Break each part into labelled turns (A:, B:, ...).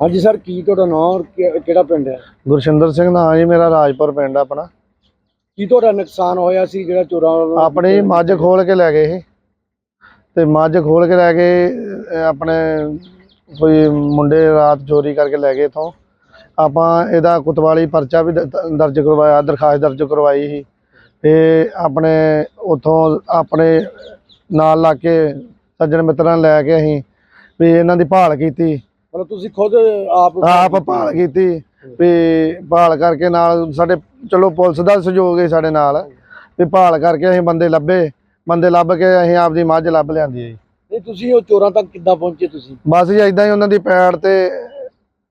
A: ਹਾਂਜੀ ਸਰ ਕੀ ਤੁਹਾਡਾ ਨਾਮ ਔਰ ਕਿ- ਕਿਹੜਾ ਪਿੰਡ ਹੈ?
B: ਗੁਰਸ਼ਿੰਦਰ ਸਿੰਘ ਨਾਂ ਜੀ ਮੇਰਾ ਰਾਜਪੁਰ ਪਿੰਡ ਆਪਣਾ।
A: ਕੀ ਤੁਹਾਡਾ ਨੁਕਸਾਨ ਹੋਇਆ ਸੀ ਜਿਹੜਾ ਚੋਰਾਂ ਵੱਲੋਂ
B: ਆਪਣੀ ਮੱਝ ਖੋਲ ਕੇ ਲੈ ਗਏ ਇਹ ਤੇ ਮੱਝ ਖੋਲ ਕੇ ਲੈ ਗਏ ਅਹ ਆਪਣੇ ਕੋਈ ਮੁੰਡੇ ਰਾਤ ਚੋਰੀ ਕਰਕੇ ਲੈ ਗਏ ਇਥੋਂ। ਆਪਾਂ ਇਹਦਾ ਕੁਤਵਾਲੀ ਪਰਚਾ ਵੀ ਦ- ਦਰਜ ਕਰਵਾਇਆ ਦਰਖਾਸਤ ਦਰਜ ਕਰਵਾਈ ਸੀ। ਤੇ ਆਪਣੇ ਉਥੋਂ ਆਪਣੇ ਨਾਲ ਲਾ ਕੇ ਸੱਜਣ ਮਿੱਤਰਾਂ ਨੂੰ ਲੈ ਕੇ ਅਸੀਂ ਵੀ ਇਹਨਾਂ ਦੀ ਭਾਲ ਕੀਤੀ।
A: ਮਤਲਬ ਤੁਸੀਂ ਖੁਦ ਆਪ
B: ਆਪ ਭਾਲ ਕੀਤੀ ਵੀ ਭਾਲ ਕਰਕੇ ਨਾਲ ਸਾਡੇ ਚਲੋ ਪੁਲਿਸ ਦਾ ਸਹਿਯੋਗ ਹੈ ਸਾਡੇ ਨਾਲ ਵੀ ਭਾਲ ਕਰਕੇ ਅਸੀਂ ਬੰਦੇ ਲੱਭੇ ਬੰਦੇ ਲੱਭ ਕੇ ਅਸੀਂ ਆਪਦੀ ਮੱਝ ਲੱਭ ਲਿਆਂਦੀ ਹੈ ਜੀ।
A: ਨਹੀਂ ਤੁਸੀਂ ਉਹ ਚੋਰਾਂ ਤੱਕ ਕਿੱਦਾਂ ਪਹੁੰਚੇ ਤੁਸੀਂ?
B: ਬਸ ਜੀ ਇਦਾਂ ਹੀ ਉਹਨਾਂ ਦੀ ਪੈੜ ਤੇ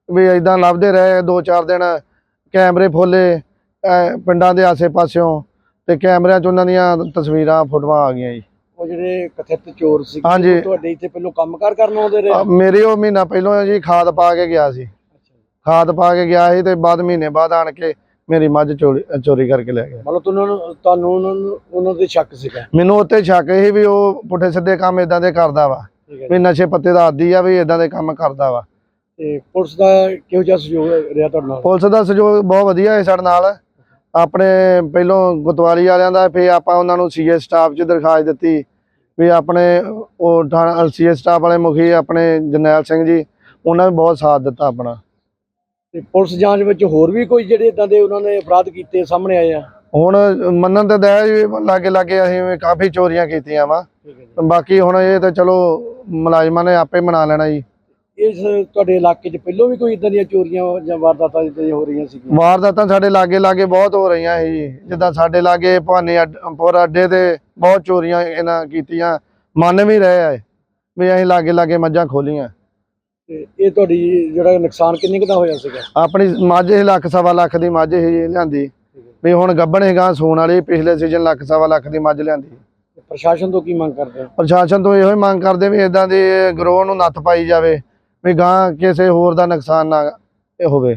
B: ਵੀ ਇਦਾਂ ਲੱਭਦੇ ਰਹੇ ਦੋ ਚਾਰ ਦਿਨ ਕੈਮਰੇ ਫੋਲੇ ਪਿੰਡਾਂ ਦੇ ਆਸੇ-ਪਾਸਿਓਂ ਤੇ ਕੈਮਰਿਆਂ 'ਚ ਉਹਨਾਂ ਦੀਆਂ ਤਸਵੀਰਾਂ ਫੋਟੋਆਂ ਆ ਗਈਆਂ ਜੀ।
A: ਉਹ ਜਿਹੜੇ ਕਥਿਤ ਚੋਰ ਸੀ
B: ਹਾਂਜੀ।
A: ਤੁਹਾਡੇ ਇੱਥੇ ਪਹਿਲੋਂ ਕੰਮਕਾਰ ਕਰਨ ਆਉਂਦੇ ਰਹੇ?
B: ਅਹ ਮੇਰੇ ਉਹ ਮਹੀਨਾ ਪਹਿਲਾਂ ਜੀ ਖਾਦ ਪਾ ਕੇ ਗਿਆ ਸੀ। ਖਾਦ ਪਾ ਕੇ ਗਿਆ ਸੀ ਤੇ ਬਾਅਦ ਮਹੀਨੇ ਬਾਅਦ ਆਣ ਕੇ ਮੇਰੀ ਮੱਝ ਚੋਰੀ ਚੋਰੀ ਕਰਕੇ ਲੈ ਗਿਆ।
A: ਮਤਲਬ ਤੁਹਾਨੂੰ ਤੁਹਾਨੂੰ ਉਹਨਾਂ ਨੂੰ ਉਹਨਾਂ ਸ਼ੱਕ ਸੀਗਾ?
B: ਮੈਨੂੰ ਉੱਤੇ ਸ਼ੱਕ ਸੀ ਵੀ ਉਹ ਪੁੱਠੇ ਸਿੱਧੇ ਕੰਮ ਇਦਾਂ ਦੇ ਕਰਦਾ ਵਾ
A: ਠੀਕ ਹੈ
B: ਵੀ ਨਸ਼ੇ ਪੱਤੇ ਦਾ ਆਦੀ ਆ ਵੀ ਇਦਾਂ ਦੇ ਕੰਮ ਕਰਦਾ ਵਾ।
A: ਤੇ ਪੁਲਿਸ ਦਾ ਕਿਹੋ ਜਿਹਾ ਸਹਿਯੋਗ ਰਿਹਾ ਤੁਹਾਡੇ ਨਾਲ?
B: ਪੁਲਿਸ ਦਾ ਸਹਿਯੋਗ ਬਹੁਤ ਵਧੀਆ ਹੈ ਸਾਡੇ ਨਾਲ। ਆਪਣੇ ਪਹਿਲੋਂ ਗੁਤਵਾਲੀ ਵਾਲਿਆਂ ਦਾ ਫੇ ਆਪਾਂ ਉਹਨਾਂ ਨੂੰ ਸੀਏ ਸਟਾਫ 'ਚ ਦਰਖਾਸਤ ਦਿੱਤੀ। ਵੀ ਆਪਣੇ ਉਹ ਥਾਣਾ ਸੀਏ ਸਟਾਫ ਵਾਲੇ ਮੁਖੀ ਆਪਣੇ ਜਰਨੈਲ ਸਿੰਘ ਜੀ ਉਹਨਾਂ ਨੇ ਬਹੁਤ ਸਾਥ ਦਿੱਤਾ ਆਪਣਾ।
A: ਤੇ ਪੁਲਿਸ ਜਾਂਚ ਵਿੱਚ ਹੋਰ ਵੀ ਕੋਈ ਜਿਹੜੇ ਇਦਾਂ ਦੇ ਉਹਨਾਂ ਨੇ ਅਪਰਾਧ ਕੀਤੇ ਸਾਹਮਣੇ ਆਏ ਆ?
B: ਹੁਣ ਮੰਨਣ ਤੇ ਦਇਆ ਜੀ ਲਾਗੇ ਲਾਗੇ ਅਸੀਂ ਕਾਫੀ ਚੋਰੀਆਂ ਕੀਤੀਆਂ ਵਾ। ਬਾਕੀ ਹੁਣ ਇਹ ਤਾਂ ਚਲੋ ਮੁਲਾਜ਼ਮਾਂ ਨੇ ਆਪੇ ਮਨਾ ਲੈਣਾ ਜੀ।
A: ਇਸ ਤੁਹਾਡੇ ਇਲਾਕੇ 'ਚ ਪਹਿਲੋਂ ਵੀ ਕੋਈ ਇਦਾਂ ਦੀਆਂ ਚੋਰੀਆਂ ਜਾਂ ਵਾਰਦਾਤਾਂ ਇਦਾਂ ਦੀਆਂ ਹੋ ਰਹੀਆਂ ਸੀਗੀਆਂ?
B: ਵਾਰਦਾਤਾਂ ਸਾਡੇ ਲਾਗੇ ਲਾਗੇ ਬਹੁਤ ਹੋ ਰਹੀਆਂ ਸੀ। ਜੀ ਜਿੱਦਾਂ ਸਾਡੇ ਲਾਗੇ ਭਾਨੇ ਪੁਰ ਅੱਡੇ ਤੇ ਬਹੁਤ ਚੋਰੀਆਂ ਇਹਨਾਂ ਕੀਤੀਆਂ। ਮੰਨ ਵੀ ਰਹੇ ਆ ਵੀ ਅਸੀਂ ਲਾਗੇ ਲਾਗੇ ਮੱਝਾਂ ਖੋਲੀਆਂ।
A: ਤੇ ਇਹ ਤੁਹਾਡੀ ਜਿਹੜਾ ਨੁਕਸਾਨ ਕਿੰਨੇ ਕੁ ਦਾ ਹੋਇਆ ਸੀਗਾ?
B: ਆਪਣੀ ਮੱਝ ਇਹ ਲੱਖ ਸਵਾ ਲੱਖ ਦੀ ਮੱਝ ਇਹ ਲਿਆਂਦੀ। ਵੀ ਹੁਣ ਗੱਬਣ ਹੈਗਾ ਸੂਣ ਵਾਲੀ ਪਿਛਲੇ ਸੀਜ਼ਨ ਲੱਖ ਸਵਾ ਲੱਖ ਦੀ ਮੱਝ ਲਿਆਂਦੀ।
A: ਪ੍ਰਸ਼ਾਸਨ ਤੋਂ ਕੀ ਮੰਗ ਕਰਦੇ ਹੋ?
B: ਪ੍ਰਸ਼ਾਸਨ ਤੋਂ ਇਹੋ ਹੀ ਮੰਗ ਕਰਦੇ ਵੀ ਇਦਾਂ ਦੇ ਗਰੋਹ ਨੂੰ ਨੱਥ ਪਾਈ ਜਾਵੇ। ਵੀ ਗਾਂ ਕਿਸੇ ਹੋਰ ਦਾ ਨੁਕਸਾਨ ਨਾ ਇਹ ਹੋਵੇ।